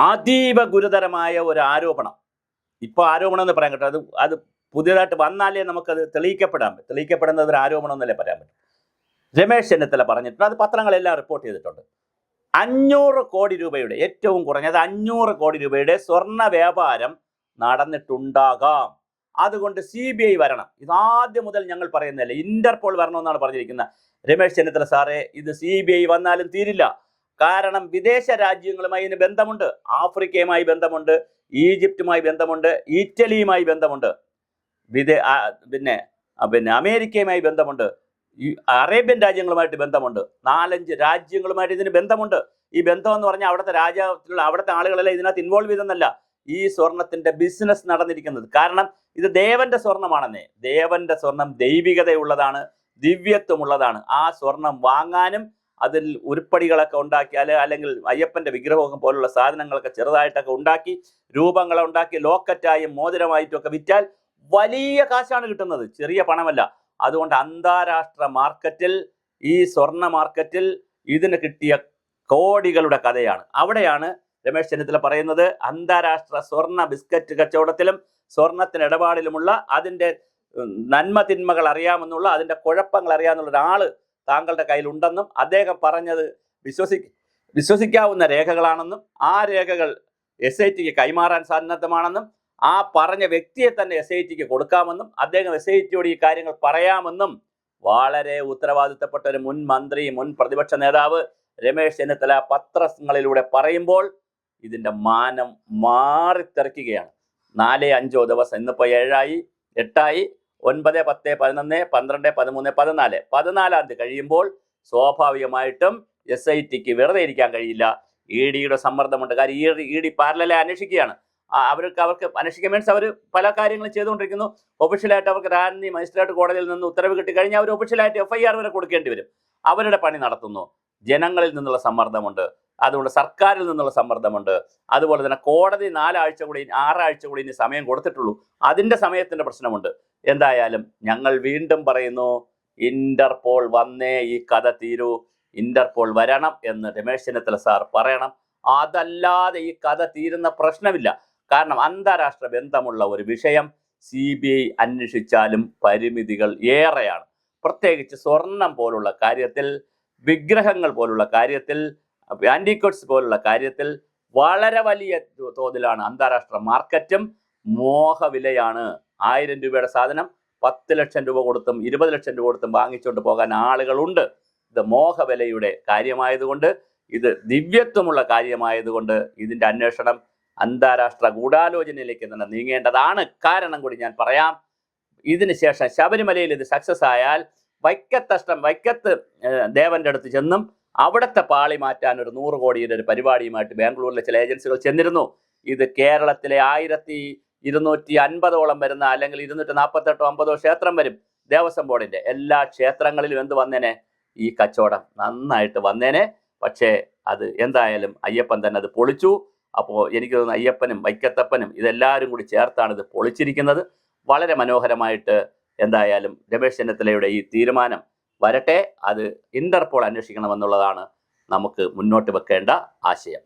അതീവ ഗുരുതരമായ ഒരു ആരോപണം. ഇപ്പോൾ ആരോപണം എന്ന് പറയാൻ കേട്ടോ അത് അത് പുതിയതായിട്ട് വന്നാലേ നമുക്കത് തെളിയിക്കപ്പെടാൻ തെളിയിക്കപ്പെടുന്നത് ഒരു ആരോപണം എന്നല്ലേ പറയാൻ പറ്റും. രമേശ് ചെന്നിത്തല പറഞ്ഞിട്ടുണ്ട്. അത് പത്രങ്ങളെല്ലാം റിപ്പോർട്ട് ചെയ്തിട്ടുണ്ട്. അഞ്ഞൂറ് കോടി രൂപയുടെ ഏറ്റവും കുറഞ്ഞത് അഞ്ഞൂറ് കോടി രൂപയുടെ സ്വർണ വ്യാപാരം നടന്നിട്ടുണ്ടാകാം. അതുകൊണ്ട് സി ബി ഐ വരണം. ഇതാദ്യം മുതൽ ഞങ്ങൾ പറയുന്നതല്ലേ. ഇന്റർപോൾ വരണമെന്നാണ് പറഞ്ഞിരിക്കുന്നത്. രമേശ് ചെന്നിത്തല സാറേ ഇത് സി ബി ഐ വന്നാലും തീരില്ല. കാരണം വിദേശ രാജ്യങ്ങളുമായി ഇതിന് ബന്ധമുണ്ട്. ആഫ്രിക്കയുമായി ബന്ധമുണ്ട്. ഈജിപ്തുമായി ബന്ധമുണ്ട്. ഇറ്റലിയുമായി ബന്ധമുണ്ട്. വിദേ പിന്നെ പിന്നെ അമേരിക്കയുമായി ബന്ധമുണ്ട്. ഈ അറേബ്യൻ രാജ്യങ്ങളുമായിട്ട് ബന്ധമുണ്ട്. നാലഞ്ച് രാജ്യങ്ങളുമായിട്ട് ഇതിന് ബന്ധമുണ്ട്. ഈ ബന്ധം എന്ന് പറഞ്ഞാൽ അവിടുത്തെ രാജ്യത്തിലുള്ള അവിടുത്തെ ആളുകളെല്ലാം ഇതിനകത്ത് ഇൻവോൾവ് ചെയ്തെന്നല്ല ഈ സ്വർണത്തിന്റെ ബിസിനസ് നടന്നിരിക്കുന്നത്. കാരണം ഇത് ദേവന്റെ സ്വർണമാണെന്നേ. ദേവന്റെ സ്വർണം ദൈവികതയുള്ളതാണ് ദിവ്യത്വമുള്ളതാണ്. ആ സ്വർണം വാങ്ങാനും അതിൽ ഉരുപ്പടികളൊക്കെ ഉണ്ടാക്കിയാൽ അല്ലെങ്കിൽ അയ്യപ്പന്റെ വിഗ്രഹം പോലുള്ള സാധനങ്ങളൊക്കെ ചെറുതായിട്ടൊക്കെ ഉണ്ടാക്കി രൂപങ്ങളെ ഉണ്ടാക്കി ലോക്കറ്റായും മോതിരമായിട്ടും ഒക്കെ വിറ്റാൽ വലിയ കാശാണ് കിട്ടുന്നത്. ചെറിയ പണമല്ല. അതുകൊണ്ട് അന്താരാഷ്ട്ര മാർക്കറ്റിൽ ഈ സ്വർണ മാർക്കറ്റിൽ ഇതിന് കിട്ടിയ കോടികളുടെ കഥയാണ്. അവിടെയാണ് രമേശ് ചെന്നിത്തല പറയുന്നത് അന്താരാഷ്ട്ര സ്വർണ ബിസ്ക്കറ്റ് കച്ചവടത്തിലും സ്വർണത്തിന് ഇടപാടിലുമുള്ള അതിന്റെ നന്മ തിന്മകൾ അറിയാമെന്നുള്ള അതിന്റെ കുഴപ്പങ്ങൾ അറിയാമെന്നുള്ള ഒരാൾ താങ്കളുടെ കയ്യിലുണ്ടെന്നും അദ്ദേഹം പറഞ്ഞത് വിശ്വസി വിശ്വസിക്കാവുന്ന രേഖകളാണെന്നും ആ രേഖകൾ എസ് ഐ ടിക്ക് കൈമാറാൻ സന്നദ്ധമാണെന്നും ആ പറഞ്ഞ വ്യക്തിയെ തന്നെ എസ് ഐ ടിക്ക് കൊടുക്കാമെന്നും അദ്ദേഹം എസ് ഐ ടിയോട് ഈ കാര്യങ്ങൾ പറയാമെന്നും വളരെ ഉത്തരവാദിത്തപ്പെട്ട ഒരു മുൻ മന്ത്രി മുൻ പ്രതിപക്ഷ നേതാവ് രമേശ് ചെന്നിത്തല പത്രങ്ങളിലൂടെ പറയുമ്പോൾ ഇതിന്റെ മാനം മാറിത്തെറിക്കുകയാണ്. നാലേ അഞ്ചോ ദിവസം ഇന്നിപ്പോൾ ഏഴായി എട്ടായി ഒൻപത് പത്ത് പതിനൊന്ന് പന്ത്രണ്ട് പതിമൂന്ന് പതിനാല്. പതിനാലാം തീയതി കഴിയുമ്പോൾ സ്വാഭാവികമായിട്ടും എസ് ഐ ടിക്ക് വെറുതെ ഇരിക്കാൻ കഴിയില്ല. ഇ ഡിയുടെ സമ്മർദ്ദമുണ്ട്. കാര്യം ഇ ഡി ഇ അന്വേഷിക്കുകയാണ്. അവർക്ക് അവർക്ക് അന്വേഷിക്കാൻ മീൻസ് അവർ പല കാര്യങ്ങളും ചെയ്തുകൊണ്ടിരിക്കുന്നു. ഒഫീഷ്യലായിട്ട് അവർക്ക് റാന്നി മജിസ്ട്രേറ്റ് കോടതിയിൽ നിന്ന് ഉത്തരവ് കിട്ടി കഴിഞ്ഞാൽ അവർ ഒഫീഷ്യലായിട്ട് എഫ് ഐ ആർ വരെ കൊടുക്കേണ്ടി വരും. അവരുടെ പണി നടത്തുന്നു. ജനങ്ങളിൽ നിന്നുള്ള സമ്മർദ്ദമുണ്ട്. അതുകൊണ്ട് സർക്കാരിൽ നിന്നുള്ള സമ്മർദ്ദമുണ്ട്. അതുപോലെ തന്നെ കോടതി നാലാഴ്ച കൂടി ആറാഴ്ച കൂടി ഇനി സമയം കൊടുത്തിട്ടുള്ളൂ. അതിന്റെ സമയത്തിന്റെ പ്രശ്നമുണ്ട്. എന്തായാലും ഞങ്ങൾ വീണ്ടും പറയുന്നു ഇന്റർപോൾ വന്നേ ഈ കഥ തീരൂ ഇന്റർപോൾ വരണം എന്ന് രമേശ് ചെന്നിത്തല സാർ പറയണം. അതല്ലാതെ ഈ കഥ തീരുന്ന പ്രശ്നമില്ല. കാരണം അന്താരാഷ്ട്ര ബന്ധമുള്ള ഒരു വിഷയം സി ബി ഐ അന്വേഷിച്ചാലും പരിമിതികൾ ഏറെയാണ്. പ്രത്യേകിച്ച് സ്വർണം പോലുള്ള കാര്യത്തിൽ വിഗ്രഹങ്ങൾ പോലുള്ള കാര്യത്തിൽ ആന്റിക്കോട്സ് പോലുള്ള കാര്യത്തിൽ വളരെ വലിയ തോതിലാണ് അന്താരാഷ്ട്ര മാർക്കറ്റും മോഹവിലയാണ്. ആയിരം രൂപയുടെ സാധനം പത്ത് ലക്ഷം രൂപ കൊടുത്തും ഇരുപത് ലക്ഷം രൂപ കൊടുത്തും വാങ്ങിച്ചുകൊണ്ട് പോകാൻ ആളുകളുണ്ട്. ഇത് മോഹവിലയുടെ കാര്യമായതുകൊണ്ട് ഇത് ദിവ്യത്വമുള്ള കാര്യമായതുകൊണ്ട് ഇതിന്റെ അന്വേഷണം അന്താരാഷ്ട്ര ഗൂഢാലോചനയിലേക്ക് തന്നെ നീങ്ങേണ്ടതാണ്. കാരണം കൂടി ഞാൻ പറയാം ഇതിന് ശേഷം ശബരിമലയിൽ ഇത് സക്സസ് ആയാൽ വൈക്കത്തഷ്ടം വൈക്കത്ത് ദേവന്റെ അടുത്ത് ചെന്നും അവിടുത്തെ പാളി മാറ്റാൻ ഒരു നൂറ് കോടിയുടെ ഒരു പരിപാടിയുമായിട്ട് ബാംഗ്ലൂരിലെ ചില ഏജൻസികൾ ചെന്നിരുന്നു. ഇത് കേരളത്തിലെ ആയിരത്തി ഇരുന്നൂറ്റി അൻപതോളം വരുന്ന അല്ലെങ്കിൽ ഇരുന്നൂറ്റി നാൽപ്പത്തെട്ടോ അമ്പതോ ക്ഷേത്രം വരും. ദേവസ്വം ബോർഡിന്റെ എല്ലാ ക്ഷേത്രങ്ങളിലും എന്ത് വന്നേനെ? ഈ കച്ചവടം നന്നായിട്ട് വന്നേനെ. പക്ഷേ അത് എന്തായാലും അയ്യപ്പൻ തന്നെ അത് പൊളിച്ചു. അപ്പോൾ എനിക്ക് തോന്നുന്നു അയ്യപ്പനും വൈക്കത്തപ്പനും ഇതെല്ലാവരും കൂടി ചേർത്താണ് ഇത് പൊളിച്ചിരിക്കുന്നത്. വളരെ മനോഹരമായിട്ട് എന്തായാലും രമേശ് ചെന്നിത്തലയുടെ ഈ തീരുമാനം വരട്ടെ. അത് ഇന്റർപോൾ അന്വേഷിക്കണമെന്നുള്ളതാണ് നമുക്ക് മുന്നോട്ട് വെക്കേണ്ട ആശയം.